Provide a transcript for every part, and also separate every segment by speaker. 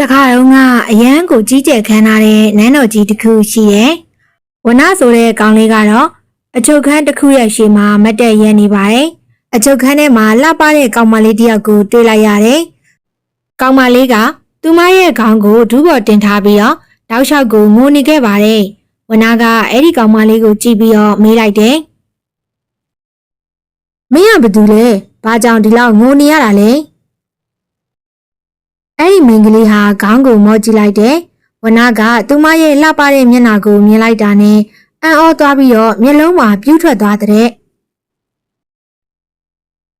Speaker 1: တခါတော့ကအရန်ကိုကြီးကျယ်ခမ်းထားတဲ့နန်းတော်ကြီးတစ်ခုရှိတယ်။ဝနဆိုတဲ့ကောင်လေးကတော့အချုပ်ခန်းတစ်ခုရဲ့ရှေ့မှာမတ်တက်ရဲနေပါတယ်။အချုပ်ခန်းထဲမှာလှပတဲ့ကောင်မလေးတစ်ယောက်ကိုတွေ့လိုက်ရတယ်။ကောင်မလေးကသူမရဲ့ခေါင်းကိုဒူးပေါ်တင်ထားပြီးတော့တောက်လျှောက်ကိုငိုနေခဲ့ပါတယ်။ဝနကအဲ့ဒီကောင်မလေးကိုကြည့်ပြီးတော့မေးလိုက်တယ်။မင်းကဘာတူလဲ။ဘာကြောင့်ဒီလောက်ငိုနေရတာလဲ။ အဲ့ဒီမိန်းကလေးဟာခေါင်းကိုမော့ကြည့်လိုက်တယ်။ဝနကသူမရဲ့လှပတဲ့မျက်နှာကိုမြင်လိုက်တာနဲ့အံ့ဩသွားပြီးတော့မျက်လုံးမှာပြူးထွက်သွားတဲ့။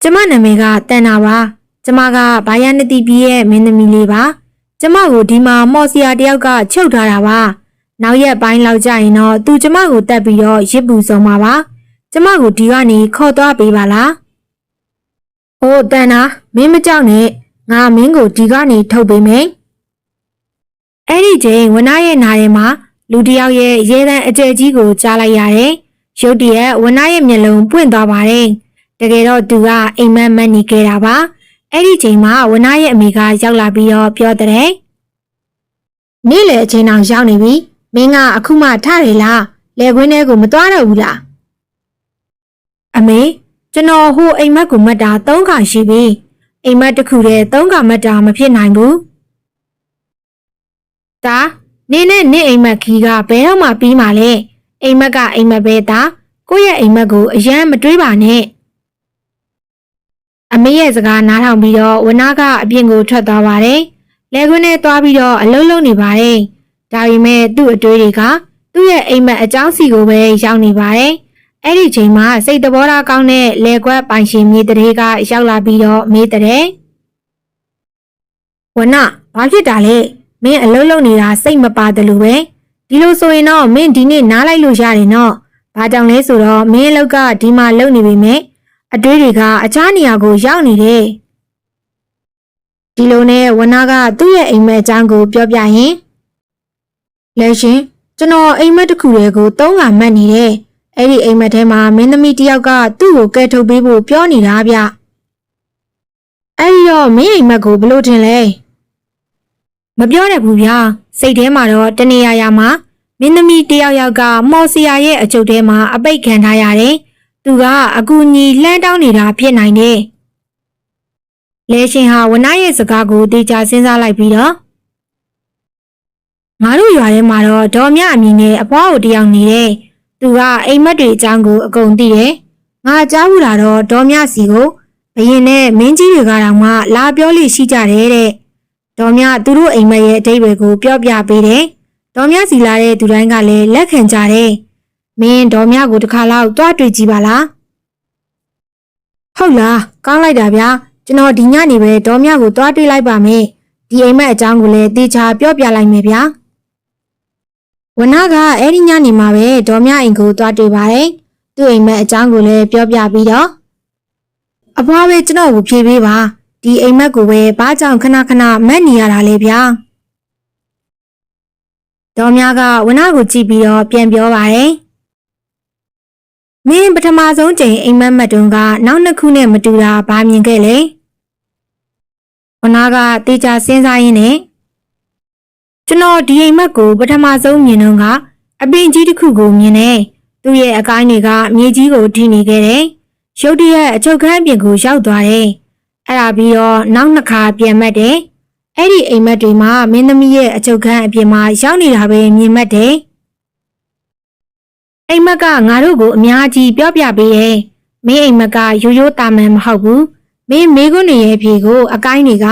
Speaker 1: ကျမနာမည်ကတန်နာပါ။ကျမကဘာယာနတိပြည်ရဲ့မင်းသမီးလေးပါ။ကျမကိုဒီမှာမော်စီယာတယောက်ကချုပ်ထားတာပါ။နောက်ရက်ပိုင်းလောက်ကြာရင်တော့သူကျမကိုတက်ပြီးတော့ရစ်ပူဆုံးမှာပါ။ကျမကိုဒီကနေခေါ်သွားပေးပါလား။ဟိုတန်နာမင်းမကြောက်နဲ့ ငါမင်းကိုဒီကနေထုတ်ပေးမယ်။အဲ့ဒီချိန်ဝနရဲ့နားထဲမှာလူတစ်ယောက်ရဲ့ရဲတန်းအကျယ်ကြီးကိုကြားလိုက်ရတယ်။ရုတ်တရက်ဝနရဲ့မျက်လုံးပွင့်သွားပါတယ်။တကယ်တော့သူကအိမ်မက်မက်နေခဲ့တာပါ။အဲ့ဒီချိန်မှာဝနရဲ့အမေကရောက်လာပြီးတော့ပြောတဲ့။နေ့လေအချိန်အောင်ရောက်နေပြီ။မင်းကအခုမှထရလား။လေခွင်းထဲကိုမသွားတော့ဘူးလား။အမေကျွန်တော်ဟိုအိမ်မက်ကိုမတ်တာ၃ခါရှိပြီ။ အိမ်မက်တစ်ခုတည်း၃ခါမတ်တာမဖြစ်နိုင်ဘူး။ဒါနင်းနဲ့နင့်အိမ်မက်ခီးကဘယ်တော့မှပြီးမှလဲ။အိမ်မက်ကအိမ်မက်ပဲဒါကိုယ့်ရဲ့အိမ်မက်ကိုအရန်မတွေးပါနဲ့။အမေရဲ့စကားနားထောင်ပြီးတော့ဝနာကအပြင်ကိုထွက်သွားပါတယ်။လဲခွင်းနဲ့သွားပြီးတော့အလုံးလုံးနေပါတယ်။ဒါပေမဲ့သူ့အတွေးတွေကသူ့ရဲ့အိမ်မက်အကြောင်းစီကိုပဲရောက်နေပါတယ်။ အဲ့ဒီချိန်မှာစိတ်တဘောထားကောင်းတဲ့လေကွက်ပိုင်ရှင်မြေတရေကရောက်လာပြီးတော့မေးတဲ့ဝနဘာဖြစ်တာလဲမင်းအလုံးလုံးနေတာစိတ်မပါတယ်လို့ပဲဒီလိုဆိုရင်တော့မင်းဒီနေ့နားလိုက်လို့ရတယ်နော်ဘာကြောင့်လဲဆိုတော့မင်းအလောက်ကဒီမှာလုံနေပြီမဲ့အတွေးတွေကအခြားနေရာကိုရောက်နေတယ်ဒီလိုနဲ့ဝနကသူ့ရဲ့အိမ်မက်အကြောင်းကိုပြောပြရင်လဲရှင်ကျွန်တော်အိမ်မက်တစ်ခုတည်းကိုသုံးခါမှတ်နေတယ် အဲ့ဒီအိမ်မက်ထဲမှာမင်းသမီးတစ်ယောက်ကသူ့ကိုကဲထုတ်ပေးဖို့ပြောနေတာဗျအဲ့ဒီတော့မင်းအိမ်မက်ကိုဘလို့ထင်လဲမပြောတတ်ဘူးဗျာစိတ်ထဲမှာတော့တနေရာရာမှာမင်းသမီးတစ်ယောက်ယောက်ကမော်စီယာရဲ့အချုပ်ထဲမှာအပိတ်ခံထားရတယ်သူကအကူအညီလှမ်းတောင်းနေတာဖြစ်နိုင်တယ်လဲရှင်ဟာဝနရဲ့စကားကိုတေချာစဉ်းစားလိုက်ပြီးတော့ငါတို့ရွာထဲမှာတော့ဒေါ်မြအမည်နဲ့အဖွားကိုတယောက်နေတယ် သူကအိမ်မက်တွေအကြောင်းကိုအကုန်သိတယ်။ငါကြားဘူးတာတော့ဒေါ်မြစီကိုဘရင်နဲ့မင်းကြီးတွေကတောင်မှလာပြောလို့ရှိကြတယ်တဲ့။ဒေါ်မြသူတို့အိမ်မက်ရဲ့အတိတ်တွေကိုပြောပြပေးတယ်။ဒေါ်မြစီလာတဲ့သူတိုင်းကလည်းလက်ခံကြတယ်။မင်းဒေါ်မြကိုတစ်ခါလောက်တွားတွေ့ကြည့်ပါလား။ဟုတ်လားကောင်းလိုက်တာဗျာကျွန်တော်ဒီညနေပဲဒေါ်မြကိုတွားတွေ့လိုက်ပါမယ်။ဒီအိမ်မက်အကြောင်းကိုလည်းတေချာပြောပြလိုက်မယ်ဗျာ။ ဝနကအဲ့ဒီညနေမှာပဲဒေါ်မြအိမ်ကိုသွားတွေ့ပါတယ်။သူ့အိမ်မက်အကြောင်းကိုလည်းပြောပြပြီးတော့အဖွားပဲကျွန်တော်ကိုဖြေပေးပါ။ဒီအိမ်မက်ကိုပဲဘာကြောင့်ခဏခဏမက်နေရတာလဲဗျာ။ဒေါ်မြကဝနကိုကြည့်ပြီးတော့ပြန်ပြောပါတယ်။မင်းပထမဆုံးချိန်အိမ်မက်မက်တုန်းကနောက်နှစ်ခုနဲ့မတူတာဘာမြင်ခဲ့လဲ။ဝနကတေချာစဉ်းစားရင်းနဲ့ ကျွန်တော်ဒီအိမ်မက်ကိုပထမဆုံးမြင်တော့ကအပင်ကြီးတစ်ခုကိုမြင်တယ်။သူ့ရဲ့အကိုင်းတွေကမြေကြီးကိုထိနေခဲ့တယ်။ရုတ်တရက်အချုပ်ခန်းအပြင်ကိုရောက်သွားတယ်။အဲ့ဒါပြီးတော့နောက်နှစ်ခါပြန်မက်တယ်။အဲ့ဒီအိမ်မက်တွေမှာမင်းသမီးရဲ့အချုပ်ခန်းအပြင်မှာရောက်နေတာပဲမြင်မက်တယ်။အိမ်မက်ကငါတို့ကိုအများကြီးပြောပြပေးရဲ့။မင်းအိမ်မက်ကရိုးရိုးတာမန်မဟုတ်ဘူး။မင်းမိခွန်းတွေရဲ့အဖြေကိုအကိုင်းတွေက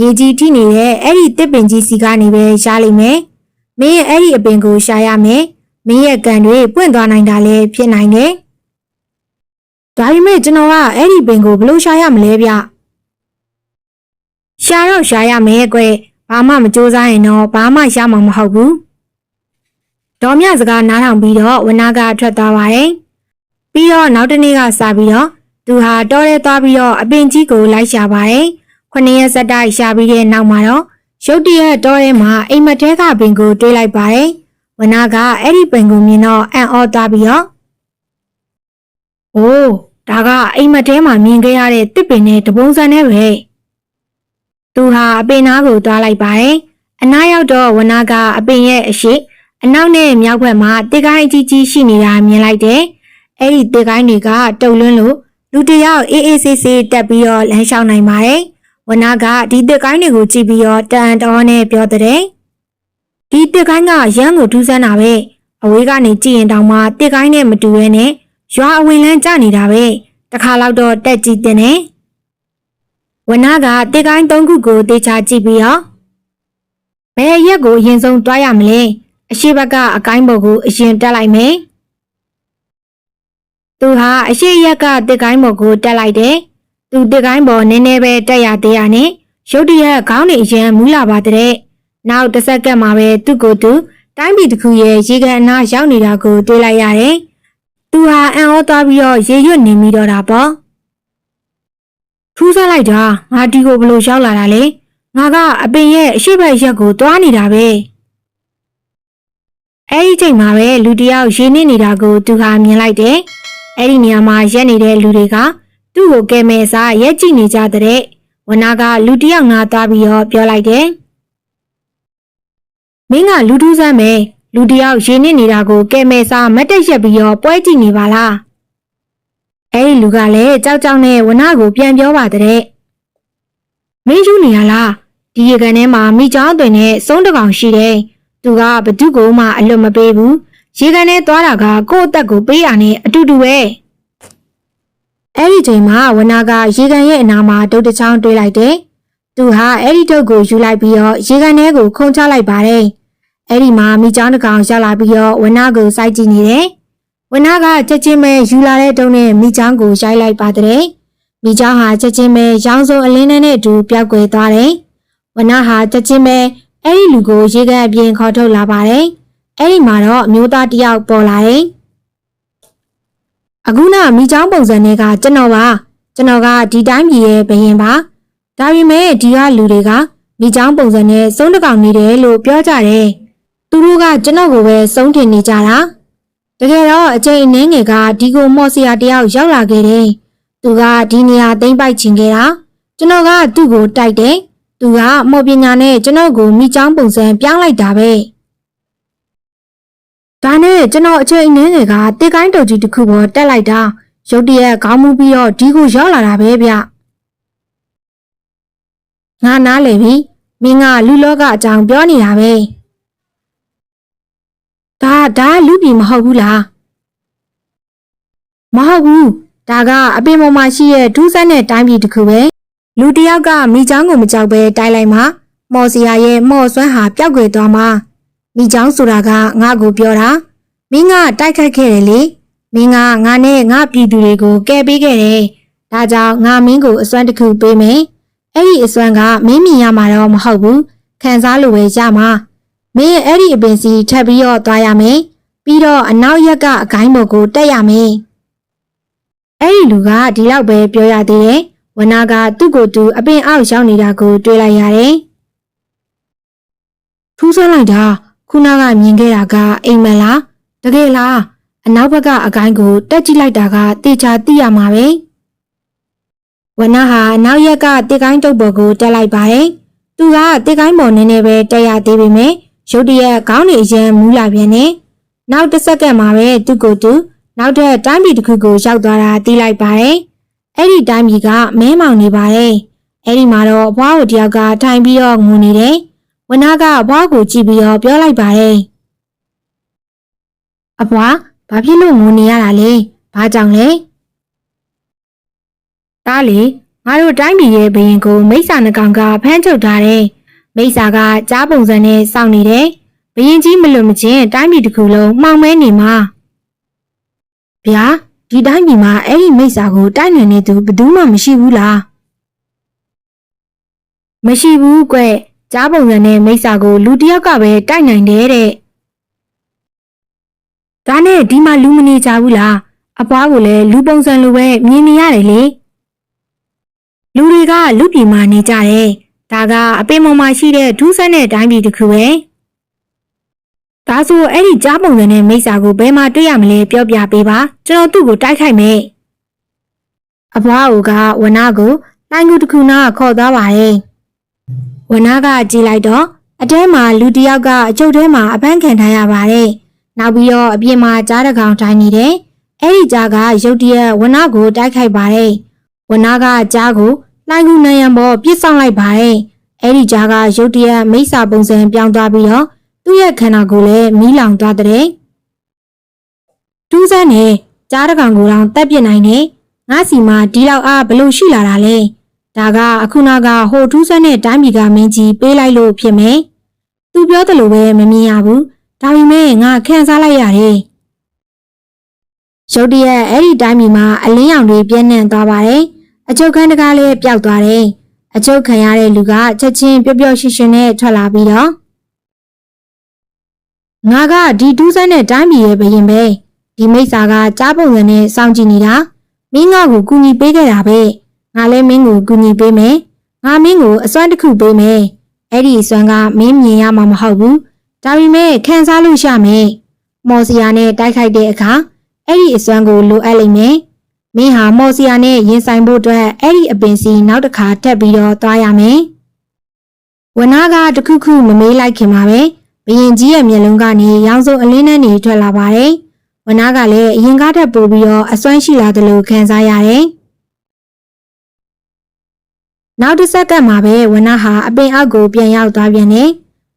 Speaker 1: မြေကြီးထိနေတဲ့အဲ့ဒီတစ်ပင်ကြီးစီကနေပဲရှားလိမ့်မယ်။မင်းရဲ့အဲ့ဒီအပင်ကိုရှာရမယ်။မင်းရဲ့ကံတွေပွင့်သွားနိုင်တာလည်းဖြစ်နိုင်တယ်။ဒါပေမဲ့ကျွန်တော်ကအဲ့ဒီပင်ကိုဘယ်လို့ရှာရမလဲဗျ။ရှာတော့ရှာရမယ်ကွ။ဘာမှမကြိုးစားရင်တော့ဘာမှရမှာမဟုတ်ဘူး။ဒေါ်မြစကားနားထောင်ပြီးတော့ဝနာကထွက်သွားပါတယ်။ပြီးတော့နောက်တစ်နေ့ကစပြီးတော့သူဟာတောထဲသွားပြီးတော့အပင်ကြီးကိုလိုက်ရှာပါတယ်။ ခုနှစ်ရက်ဆက်တိုက်ရှာပြီးတဲ့နောက်မှာတော့ရုတ်တရက်တောထဲမှာအိမ်မက်တဲကပင်ကိုတွေးလိုက်ပါတယ်။ဝနာကအဲ့ဒီပင်ကိုမြင်တော့အံ့ဩသွားပြီးတော့။အိုးဒါကအိမ်မက်တဲမှာမြင်ခဲ့ရတဲ့တစ်ပင်နဲ့တပုံစံနဲ့ပဲ။သူဟာအပင်နားကိုသွားလိုက်ပါတယ်အနားရောက်တော့ဝနာကအပင်ရဲ့အရှိအနောက်နဲ့မြောက်ဘက်မှာတစ်ကိုင်းအကြီးကြီးရှိနေတာမြင်လိုက်တယ်။အဲ့ဒီတစ်ကိုင်းတွေကတုံလွန်းလို့လူတစ်ယောက်အေးအေးဆေးဆေးတက်ပြီးတော့လမ်းလျှောက်နိုင်ပါတယ်။ ဝနာကဒီတစ်ကိုင်းတွေကိုကြည့်ပြီးတော့တန်တော်နဲ့ပြောတဲ့ဒီတစ်ကိုင်းကရမ်းကိုထူးဆန်းတာပဲ။အဝေးကနေကြည့်ရင်တောင်မှတစ်ကိုင်းနဲ့မတူရဲနဲ့ရွာအဝင်လန်းကျနေတာပဲ။တစ်ခါလောက်တော့တက်ကြည့်တင်တယ်။ဝနာကတစ်ကိုင်းသုံးခုကိုတေချာကြည့်ပြီးတော့ဘယ်ရက်ကိုအရင်ဆုံးတွားရမလဲအရှိဘက်ကအကိုင်းပေါ်ကိုအရင်တက်လိုက်မယ်သူဟာအရှိရက်ကတစ်ကိုင်းပေါ်ကိုတက်လိုက်တယ် သူတစ်ကိုင်းပေါ်နည်းနည်းပဲတက်ရသေးရနဲ့ရုတ်တရက်ခေါင်းနေအရင်မူးလာပါတဲ့နောက်တစ်စက္ကန့်မှာပဲသူ့ကိုယ်သူတိုင်းပြည်တစ်ခုရဲ့ရေကန်အနားရောက်နေတာကိုတွေ့လိုက်ရတယ်သူဟာအံ့ဩသွားပြီးတော့ရေရွတ်နေမိတော့တာပေါ့ထူးဆန်းလိုက်တာငါဒီကိုဘလို့ရောက်လာတာလဲငါကအပင်ရဲ့အရှိဘက်ရက်ကိုသွားနေတာပဲအဲ့ဒီချိန်မှာပဲလူတစ်ယောက်ရင်းနေနေတာကိုသူဟာမြင်လိုက်တယ်အဲ့ဒီနေရာမှာရက်နေတဲ့လူတွေက သူ့ကိုကဲမဲစားရက်ကြည့်နေကြတဲ့ဝနာကလူတစ်ယောက်ငါသွားပြီးတော့ပြောလိုက်တယ်မင်းကလူထူးဆန်းပဲလူတစ်ယောက်ရင်းနေနေတာကိုကဲမဲစားမတ်တက်ရက်ပြီးတော့ပွဲကြည့်နေပါလားအဲ့ဒီလူကလည်းကြောက်ကြောက်နဲ့ဝနာကိုပြန်ပြောပါတဲ့မင်းယူနေရလားဒီရေကန်ထဲမှာမိချောင်းအသွင်နဲ့စုံးတစ်ကောင်ရှိတယ်။သူကဘသူ့ကိုမှအလွတ်မပေးဘူး။ရေကန်ထဲသွားတာကကိုယ့်အသက်ကိုပေးတာနဲ့အတူတူပဲ။ အဲ့ဒီချိန်မှာဝနာကရေကန်ရဲ့အနာမှာဒုတ်တစ်ချောင်းတွေးလိုက်တယ်။သူဟာအဲ့ဒီဒုတ်ကိုယူလိုက်ပြီးတော့ရေကန်ထဲကိုခုန်ချလိုက်ပါတယ်။အဲ့ဒီမှာမိချောင်းတစ်ကောင်ရောက်လာပြီးတော့ဝနာကိုစိုက်ကြည့်နေတယ်။ဝနာကချက်ချင်းပဲယူလာတဲ့တုံးနဲ့မိချောင်းကိုရိုက်လိုက်ပါတဲ့။မိချောင်းဟာချက်ချင်းပဲရောင်စုံအလင်းနဲ့အတူပျောက်ကွယ်သွားတယ်။ဝနာဟာချက်ချင်းပဲအဲ့ဒီလူကိုရေကန်အပြင်ခေါ်ထုတ်လာပါတယ်။အဲ့ဒီမှာတော့အမျိုးသားတစ်ယောက်ပေါ်လာတယ်။ အခုနမိချောင်းပုံစံတွေကကျွန်တော်ပါကျွန်တော်ကဒီတိုင်းပြည်ရဲ့ဘရင်ပါ။ဒါပေမဲ့ဒီကလူတွေကမိချောင်းပုံစံနဲ့စုံးတစ်ကောင်နေတယ်လို့ပြောကြတယ်။သူတို့ကကျွန်တော်ကိုပဲစုံးထင်နေကြတာ။တကယ်တော့အချိန်အနည်းငယ်ကဒီကိုမော်စီယာတယောက်ရောက်လာခဲ့တယ်။သူကဒီနေရာသိမ့်ပိုက်ချင်ခဲ့တာ။ကျွန်တော်ကသူ့ကိုတိုက်တယ်။သူကမော်ပညာနဲ့ကျွန်တော်ကိုမိချောင်းပုံစံပြောင်းလိုက်တာပဲ။ ဒါနဲ့ကျွန်တော်အချိန်အနည်းငယ်ကတေကိုင်းတုတ်ကြီးတစ်ခုပေါ်တက်လိုက်တာ။ရုတ်တရက်ခေါင်းမူပြီးတော့ဒီကိုရောက်လာတာပဲဗျ။ငါနားလေပြီ။မင်းကလူလောကအကြောင်းပြောနေတာပဲ။ဒါဒါလူပြည်မဟုတ်ဘူးလား။မဟုတ်ဘူး။ဒါကအပင်ပေါ်မှာရှိတဲ့ဒူးဆန်းတဲ့တိုင်းပြည်တစ်ခုပဲ။လူတစ်ယောက်ကမိချောင်းကိုမကြောက်ပဲတိုက်လိုက်မှမော်စီယာရဲ့မော်ဆွမ်းဟာပျောက်ကွယ်သွားမှ မိချောင်းဆိုတာကငါ့ကိုပြောတာ။မင်းကတိုက်ခိုက်ခဲ့တယ်လေ။မင်းကငါနဲ့ငါပြည်သူတွေကိုကယ်ပေးခဲ့တယ်။ဒါကြောင့်ငါမင်းကိုအစွမ်းတစ်ခုပေးမယ်။အဲ့ဒီအစွမ်းကမင်းမြင်ရမှာတော့မဟုတ်ဘူး။ခံစားလို့ပဲရမှာ။မင်းရဲ့အဲ့ဒီအပင်စီထပ်ပြီးတော့သွားရမယ်။ပြီးတော့အနောက်ရက်ကအကိုင်းပေါ်ကိုတက်ရမယ်။အဲ့ဒီလူကဒီလောက်ပဲပြောရသေးတယ်။ဝနာကသူ့ကိုယ်သူအပင်အောက်ရောက်နေတာကိုတွေ့လိုက်ရတယ်။ထူးဆန်းလိုက်တာ ခုနကမြင်ခဲ့တာကအိမ်မက်လားတကယ်လားအနောက်ဘက်ကအကိုင်းကိုတက်ကြည့်လိုက်တာကတေချာသိရမှာပဲဝနာဟာအနောက်ရက်ကတေကိုင်းတုပ်ပေါ်ကိုတက်လိုက်ပါတယ်သူကတေကိုင်းပေါ်နည်းနည်းပဲတက်ရသေးပေမဲ့ရုတ်တရက်ခေါင်းနေအရင်မူးလာပြန်နေနောက်တစ်စက္ကန့်မှာပဲသူ့ကိုယ်သူနောက်ထပ်တိုင်းပြည်တစ်ခုကိုရောက်သွားတာသိလိုက်ပါတယ်အဲ့ဒီတိုင်းပြည်ကမဲမောင်နေပါတယ်အဲ့ဒီမှာတော့ဘွားကိုတယောက်ကထိုင်ပြီးတော့ငိုနေတယ် ဝနာကဘွားကိုကြည့်ပြီးတော့ပြောလိုက်ပါတယ်အဘွားဘာဖြစ်လို့ငိုနေရတာလဲဘာကြောင့်လဲတားလေငါတို့တိုင်းပြည်ရဲ့ဘရင်ကိုမိစ္ဆာနှကောင်ကဖမ်းချုပ်ထားတယ်မိစ္ဆာကကြားပုံစံနဲ့စောင့်နေတယ်ဘရင်ကြီးမလွတ်မချင်းတိုင်းပြည်တစ်ခုလုံးမှောင်မဲနေမှာဗျာဒီတိုင်းပြည်မှာအဲ့ဒီမိစ္ဆာကိုတိုက်နိုင်နေသူဘယ်သူမှမရှိဘူးလားမရှိဘူးကွ ကြားပုံစံနဲ့မိစ္ဆာကိုလူတစ်ယောက်ကပဲတိုက်နိုင်တယ်တဲ့ဒါနဲ့ဒီမှာလူမနေကြဘူးလားအပွားကိုလည်းလူပုံစံလိုပဲမြင်နေရတယ်လေလူတွေကလူပြည်မှာနေကြတယ်ဒါကအပင်ပေါ်မှာရှိတဲ့ဒူးဆန်းတဲ့တိုင်းပြည်တစ်ခုပဲဒါဆိုအဲ့ဒီကြားပုံစံနဲ့မိစ္ဆာကိုဘယ်မှာတွေ့ရမလဲပြောပြပေးပါကျွန်တော်သူ့ကိုတိုက်ခိုက်မယ်အဖွားအိုကဝနာကိုတိုင်းကူတစ်ခုနာခေါ်သွားပါတယ် ဝနာကကြည်လိုက်တော့အတဲမှာလူတစ်ယောက်ကအကျုပ်ထဲမှာအပန်းခံထားရပါတယ်နောက်ပြီးတော့အပြင်မှာကြားတစ်ကောင်ထိုင်နေတယ်အဲ့ဒီကြားကရုတ်တရက်ဝနာကိုတိုက်ခိုက်ပါတယ်ဝနာကကြားကိုလှိုင်းကူနယံပေါ်ပြစ်ဆောင်လိုက်ပါတယ်အဲ့ဒီကြားကရုတ်တရက်မိစ္ဆာပုံစံပြောင်းသွားပြီးတော့သူ့ရဲ့ခန္ဓာကိုယ်လည်းမီးလောင်သွားတဲ့တူးစမ်းနဲ့ကြားတစ်ကောင်ကိုတော့တက်ပြစ်နိုင်တယ်ငါစီမှာဒီလောက်အားဘလို့ရှိလာတာလဲ ဒါကအခုနောက်ကဟိုထူးဆန်းတဲ့တိုင်းပြည်ကမင်းကြီးပေးလိုက်လို့ဖြစ်မယ်။သူပြောသလိုပဲမမြင်ရဘူး။ဒါပေမဲ့ငါခံစားလိုက်ရတယ်။ရုတ်တရက်အဲ့ဒီတိုင်းပြည်မှာအလင်းရောင်တွေပြည့်နှံ့သွားပါတယ်။အချုပ်ခန်းတကားလည်းပျောက်သွားတယ်။အချုပ်ခံရတဲ့လူကချက်ချင်းပျော့ပျော့ရွှင်ရွှင်နဲ့ထွက်လာပြီးတော့ငါကဒီထူးဆန်းတဲ့တိုင်းပြည်ရဲ့ဘရင်ပဲဒီမိစ္ဆာကကြားပုံစံနဲ့စောင့်ကြည့်နေတာမင်းငါ့ကိုကူညီပေးခဲ့တာပဲ ငါလည်းမင်းကိုကူညီပေးမယ်ငါမင်းကိုအစွမ်းတစ်ခုပေးမယ်အဲ့ဒီအစွမ်းကမင်းမြင်ရမှာမဟုတ်ဘူးဒါပေမဲ့ခံစားလို့ရမယ်မော်စီယာနဲ့တိုက်ခိုက်တဲ့အခါအဲ့ဒီအစွမ်းကိုလိုအပ်လိမ့်မယ်မင်းဟာမော်စီယာနဲ့ရင်ဆိုင်ဖို့အတွက်အဲ့ဒီအပင်စီနောက်တစ်ခါထပ်ပြီးတော့သွားရမယ်ဝနာကတခုခုမမေးလိုက်ခင်မှာပဲဘရင်ကြီးရဲ့မျက်လုံးကနေရောင်စုံအလင်းနဲ့နေထွက်လာပါတယ်ဝနာကလည်းအရင်ကားထပ်ပို့ပြီးတော့အစွမ်းရှိလာတယ်လို့ခံစားရတယ် နောက်တစ်စက္ကန့်မှာပဲဝနာဟာအပင်အောက်ကိုပြန်ရောက်သွားပြန်တယ်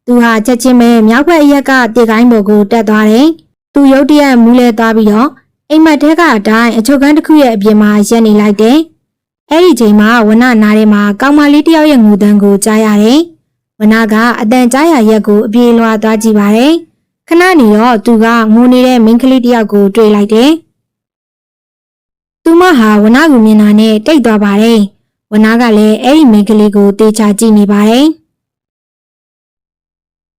Speaker 1: သူဟာချက်ချင်းပဲမြောက်ဘက်အရက်ကတေကိုင်းပေါ်ကိုတက်သွားတယ်သူရုတ်တရက်မူးလဲသွားပြီးတော့အိမ်မက်ထဲကအတိုင်းအချုပ်ကန်းတစ်ခုရဲ့အပြင်မှာရက်နေလိုက်တယ်အဲ့ဒီချိန်မှာဝနနားထဲမှာကောင်မလေးတစ်ယောက်ရဲ့ငူတန်းကိုကြားရတယ်ဝနကအတန်ကြားရရက်ကိုအပြေလွှာသွားကြည့်ပါတယ်ခဏနေတော့သူကငိုနေတဲ့မိန်းကလေးတစ်ယောက်ကိုတွေ့လိုက်တယ်သူမဟာဝနကိုမြင်တာနဲ့တိတ်သွားပါတယ် ဝနာကလည်းအဲ့ဒီမိန်းကလေးကိုတေချာကြည့်နေပါတယ်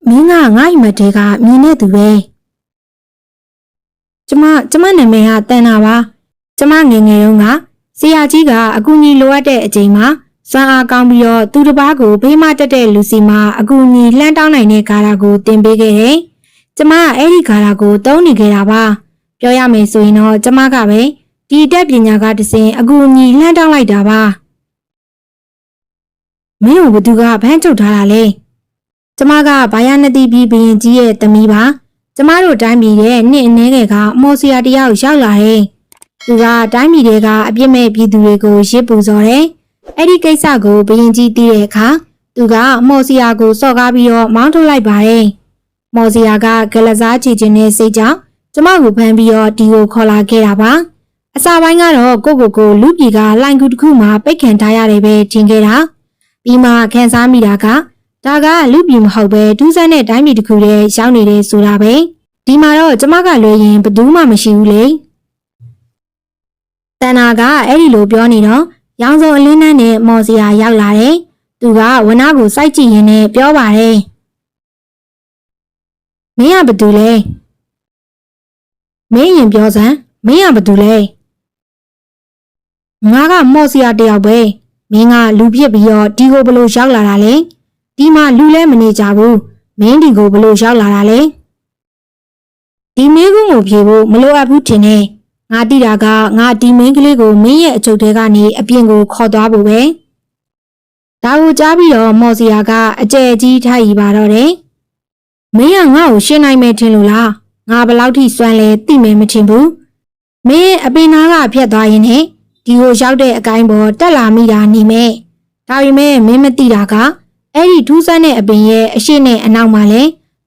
Speaker 1: မင်းကငါ့အိမ်မက်တဲကမြင်နေသူပဲကျမကျမနာမည်ကတန်နာပါကျမငယ်ငယ်တုန်းကဆရာကြီးကအကူအညီလိုအပ်တဲ့အချိန်မှာစွမ်းအားကောင်းပြီးတော့သူတစ်ပါးကိုဘေးမတက်တဲ့လူစီမှာအကူအညီလှမ်းတောင်းနိုင်တဲ့ဂါရာကိုတင်ပေးခဲ့တယ်။ကျမကအဲ့ဒီဂါရာကိုတုံးနေခဲ့တာပါ။ပြောရမယ်ဆိုရင်တော့ကျမကပဲဒီတက်ပညာကတစင်အကူအညီလှမ်းတောင်းလိုက်တာပါ။ မင်းတို့ဘသူကဗန်းချုပ်ထားတာလဲ။ကျမကဘာယာနတိပြီးဘရင်ကြီးရဲ့သမီးပါ။ကျမတို့တိုင်းပြည်ရဲ့နှစ်အနည်းငယ်ကအမော်စီယာတယောက်ရောက်လာတယ်။သူကတိုင်းပြည်တွေကအပြစ်မဲ့ပြည်သူတွေကိုရစ်ပူစော်တယ်။အဲ့ဒီကိစ္စကိုဘရင်ကြီးသိတဲ့အခါသူကမော်စီယာကိုစော့ကားပြီးတော့မောင်းထုတ်လိုက်ပါတယ်။မော်စီယာကဂလစားချီခြင်းနဲ့စိတ်ကြောင့်ကျမကိုဖမ်းပြီးတော့ဒီကိုခေါ်လာခဲ့တာပါ။အစာပိုင်းကတော့ကိုကိုကိုလူပြည်ကလိုင်ကူတစ်ခုမှပိတ်ခံထားရတယ်ပဲထင်ခဲ့တာ။ ပြီးမှခန်းစားမိတာကဒါကလူပြည်မဟုတ်ပဲဒူးဆန်းတဲ့တိုင်းပြည်တစ်ခုတည်းရောက်နေတယ်ဆိုတာပဲ။ဒီမှာတော့ကျမကလွယ်ရင်ဘယ်သူမှမရှိဘူးလေ။တန်နာကအဲ့ဒီလိုပြောနေတော့ရောင်စုံအလင်းနဲ့နဲ့မော်စီယာရောက်လာတယ်။သူကဝနာကိုစိုက်ကြည့်ရင်းနဲ့ပြောပါတယ်။မင်းကဘာတူလဲ။မင်းရင်ပြောစမ်းမင်းကဘာတူလဲ။ငါကမော်စီယာတယောက်ပဲ။ မင်းကလူဖြစ်ပြီးတော့ဒီကိုဘလို့ရောက်လာတာလဲ။ဒီမှာလူလဲမနေကြဘူး။မင်းဒီကိုဘလို့ရောက်လာတာလဲ။ဒီမင်းကုန်းကိုဖြေဖို့မလိုအပ်ဘူးထင်တယ်။ငါတိတာကငါဒီမင်းကလေးကိုမင်းရဲ့အချုပ်ထဲကနေအပြင်ကိုခေါ်သွားဖို့ပဲ။ဒါကိုကြားပြီးတော့မော်စီယာကအကျဲကြီးထားရီပါတော့တယ်။မင်းကငါ့ကိုရှင်းနိုင်မယ်ထင်လို့လား။ငါဘယ်လောက်ထိစွမ်းလဲသိမယ်မထင်ဘူး။မင်းအပင်နာကဖြတ်သွားရင်ဟဲ့ ဒီကိုရောက်တဲ့အကိုင်းပေါ်တက်လာမိတာနေမဲ့။ဒါပေမဲ့မင်းမသိတာကအဲ့ဒီထူးဆန်းတဲ့အပင်ရဲ့အရှိနဲ့အနောက်မှာလဲ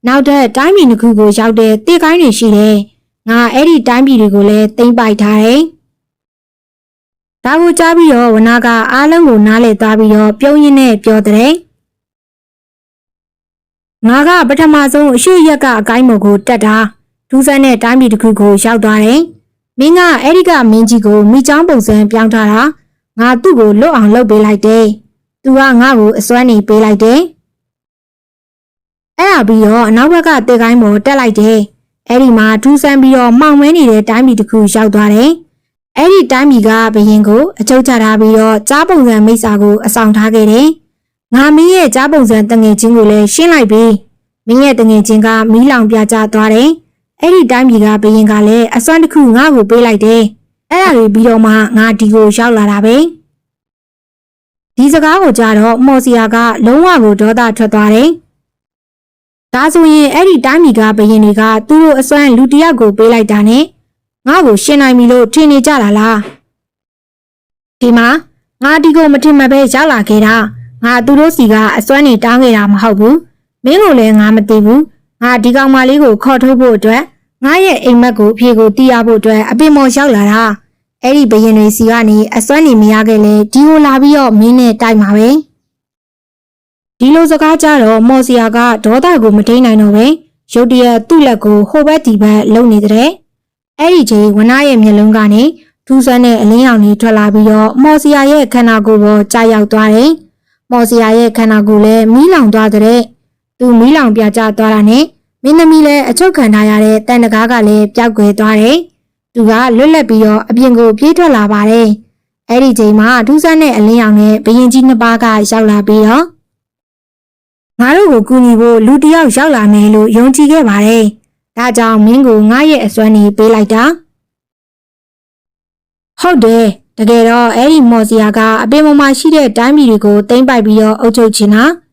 Speaker 1: နောက်ထပ်တိုင်းပြည်တစ်ခုကိုရောက်တဲ့တေကိုင်းတွေရှိတယ်။ငါအဲ့ဒီတိုင်းပြည်တွေကိုလည်းသိမ့်ပိုက်ထားတယ်။ဒါကိုကြားပြီးတော့ဝနာကအားလုံးကိုနားလည်သွားပြီးတော့ပြုံးရင်းနဲ့ပြောတဲ့ငါကပထမဆုံးအရှိရက်ကအကိုင်းမော်ကိုတက်တာထူးဆန်းတဲ့တိုင်းပြည်တစ်ခုကိုရောက်သွားတယ်။ မင်းကအဲ့ဒီကမင်းကြီးကိုမိချောင်းပုံစံပြောင်းထားတာငါသူ့ကိုလွတ်အောင်လုပ်ပေးလိုက်တယ်။ तू ကငါ့ကိုအစွမ်းနေပေးလိုက်တယ်။အဲ့ဒါပြီးတော့အနောက်ဘက်ကတေကိုင်းပေါ်တက်လိုက်တယ်။အဲ့ဒီမှာထူးဆန်းပြီးတော့မှောင်မဲနေတဲ့တိုင်းပြည်တစ်ခုရောက်သွားတယ်။အဲ့ဒီတိုင်းပြည်ကဘရင်ကိုအချုပ်ချထားပြီးတော့ကြားပုံစံမိစ္ဆာကိုအဆောင်ထားခဲ့တယ်။ငါမင်းရဲ့ကြားပုံစံတငယ်ချင်းကိုလည်းရှင်းလိုက်ပြီ။မင်းရဲ့တငယ်ချင်းကမီးလောင်ပြကြသွားတယ်။ အဲ့ဒီတိုင်းပြည်ကဘရင်ကလည်းအစွမ်းတစ်ခုငါ့ကိုပေးလိုက်တယ်။အဲ့ဒါတွေပြီးတော့မှငါဒီကိုရောက်လာတာပဲ။ဒီစကားကိုကြားတော့မော်စီယာကလုံးဝကိုဒေါသထွက်သွားတယ်။ဒါဆိုရင်အဲ့ဒီတိုင်းပြည်ကဘရင်တွေကသူတို့အစွမ်းလူတစ်ယောက်ကိုပေးလိုက်တာနဲ့ငါ့ကိုရှင်းနိုင်ပြီလို့ထင်နေကြတာလားဒီမှာငါဒီကိုမထင်မှပဲရောက်လာခဲ့တာငါသူတို့စီကအစွမ်းနေတောင်းခဲ့တာမဟုတ်ဘူးမင်းကိုလည်းငါမသိဘူးငါဒီကောင်မလေးကိုခေါ်ထုတ်ဖို့အတွက် ငါရဲ့အိမ်မက်ကိုအဖြေကိုတီးရဖို့အတွက်အပင်မော်ရောက်လာတာအဲ့ဒီဘရင်တွေစီကနေအစွမ်းနေမရခဲ့လေဒီကိုလာပြီးတော့မင်းနဲ့တိုက်မှာပဲဒီလိုစကားကြတော့မော်စီယာကဒေါသကိုမထိန်နိုင်တော့ပဲရုတ်တရက်သူ့လက်ကိုဟိုဘက်ဒီဘက်လှုပ်နေတဲ့အဲ့ဒီချိန်ဝနာရဲ့မျက်လုံးကနေထူးဆန်းတဲ့အလင်းရောင်ကြီးထွက်လာပြီးတော့မော်စီယာရဲ့ခန္ဓာကိုယ်ပေါ်ကြာရောက်သွားတယ်။မော်စီယာရဲ့ခန္ဓာကိုယ်လည်းမီးလောင်သွားတဲ့သူမီးလောင်ပြကျသွားတာနဲ့ မင်းသမီးလည်းအချုပ်ခံထားရတဲ့တန်တကားကလည်းပျောက်ကွယ်သွားတယ်။သူကလွတ်လပ်ပြီးတော့အပြင်ကိုပြေးထွက်လာပါတယ်။အဲ့ဒီချိန်မှာထူးဆန်းတဲ့အလင်းရောင်နဲ့ဘရင်ကြီးနှစ်ပါးကရောက်လာပြီးတော့ငါတို့ကိုကူညီဖို့လူတစ်ယောက်ရောက်လာမယ်လို့ယုံကြည်ခဲ့ပါတယ်။ဒါကြောင့်မင်းကိုငါရဲ့အစွမ်းနေပေးလိုက်တာ။ဟုတ်တယ်။တကယ်တော့အဲ့ဒီမော်စီယာကအပင်ပေါ်မှာရှိတဲ့တိုင်းပြည်တွေကိုတင်ပိုက်ပြီးတော့အုပ်ချုပ်ချင်တာ။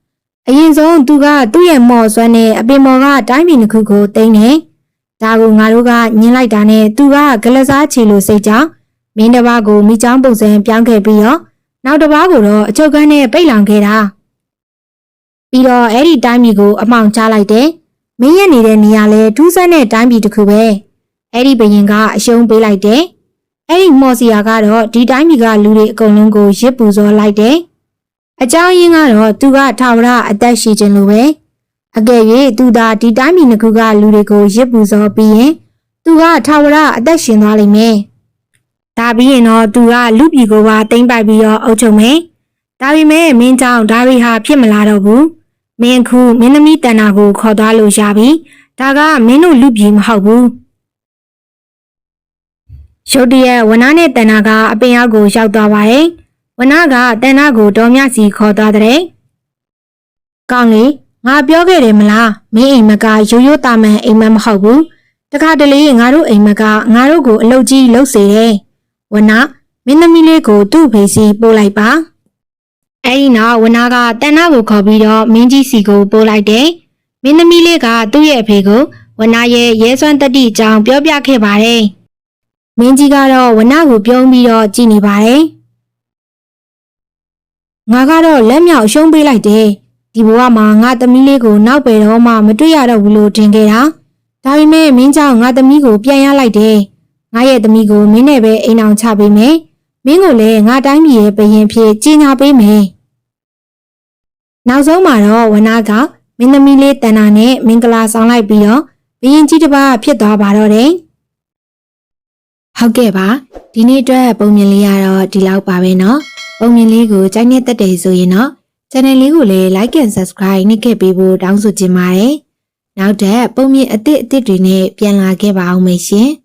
Speaker 1: အရင်ဆုံးသူကသူ့ရဲ့မော်စွမ်းနဲ့အပင်ပေါ်ကတိုင်းပြည်တစ်ခုကိုတင်တယ်။ဒါကိုငါတို့ကညင်လိုက်တာနဲ့သူကဂလစားချီလို့စိတ်ကြောင့်မင်းတစ်ပါးကိုမိချောင်းပုံစံပြောင်းခဲ့ပြီးတော့နောက်တစ်ပါးကိုတော့အချုပ်ကန်းနဲ့ပိတ်လောင်ခဲ့တာ။ပြီးတော့အဲ့ဒီတိုင်းပြည်ကိုအမှောင်ချလိုက်တယ်။မင်းရဲ့နေတဲ့နေရာလဲထူးဆန်းတဲ့တိုင်းပြည်တစ်ခုပဲ။အဲ့ဒီဘရင်ကအရှုံးပေးလိုက်တယ်။အဲ့ဒီမော်စီယာကတော့ဒီတိုင်းပြည်ကလူတွေအကုန်လုံးကိုရစ်ပူစောလိုက်တယ်။ အကြောင်းရင်းကတော့သူကထာဝရအသက်ရှိခြင်းလိုပဲ။အကယ်၍သူသာဒီတိုင်းပြည်နှစ်ခုကလူတွေကိုရစ်ပူစောပြီးရင်သူကထာဝရအသက်ရှင်သွားလိမ့်မယ်။ဒါပြီးရင်တော့သူကလူပြည်ကိုပါတိမ့်ပိုက်ပြီးတော့အုပ်ချုပ်မယ်။ဒါပေမဲ့မင်းကြောင့်ဒါတွေဟာဖြစ်မလာတော့ဘူးမင်းအခုမင်းသမီးတန်နာကိုခေါ်သွားလို့ရပြီဒါကမင်းတို့လူပြည်မဟုတ်ဘူးရုတ်တရက်ဝနာနဲ့တန်နာကအပင်အောက်ကိုရောက်သွားပါတယ် ဝနာကတန်နာကိုတော်မြစီခေါ်သွားတဲ့ကောင်းလေငါပြောခဲ့တယ်မလားမင်းအိမ်မကရိုးရိုးတာမန်အိမ်မက်မဟုတ်ဘူးတခါတလေငါတို့အိမ်မကငါတို့ကိုအလုပ်ကြီးလုပ်စေတယ်ဝနာမင်းသမီးလေးကိုသူ့ဖေးစီပို့လိုက်ပါအဲ့ဒီနောက်ဝနာကတန်နာကိုခေါ်ပြီးတော့မင်းကြီးစီကိုပို့လိုက်တယ်။မင်းသမီးလေးကသူ့ရဲ့အဖေကိုဝနာရဲ့ရဲစွမ်းတတိအကြောင်းပြောပြခဲ့ပါတယ်။မင်းကြီးကတော့ဝနာကိုပြုံးပြီးတော့ကြည်နေပါတယ်။ ငါကတော့လက်မြောက်ရှုံးပေးလိုက်တယ်။ဒီဘဝမှာငါသမီးလေးကိုနောက်ပဲတော့မှမတွေ့ရတော့ဘူးလို့ထင်ခဲ့တာ။ဒါပေမဲ့မင်းကြောင့်ငါသမီးကိုပြန်ရလိုက်တယ်။ငါရဲ့သမီးကိုမင်းနဲ့ပဲအိမ်အောင်ချပေးမယ်။ မင်းကိုလည်းငါတိုင်းပြည်ရဲ့ဘရင်ဖြစ်ကြီးညာပေးမယ်။နောက်ဆုံးမှာတော့ဝနာကမင်းသမီးလေးတန်နာနဲ့မင်္ဂလာဆောင်လိုက်ပြီးတော့ဘရင်ကြီးတစ်ပါးဖြစ်သွားပါတော့တယ်။ဟုတ်ကဲ့ပါဒီနေ့အတွက်ပုံမြင်လေးကတော့ဒီလောက်ပါပဲเนาะ ပုံမြင်လေးကိုကြိုက်နေတတ်တယ်ဆိုရင်တော့ channel လေးကိုလည်း like and subscribe နှိပ်ခဲ့ပေးဖို့တောင်းဆိုချင်ပါတယ်။နောက်ထပ်ပုံမြင်အသစ်အသစ်တွေနဲ့ပြန်လာခဲ့ပါအောင်မယ်ရှင်။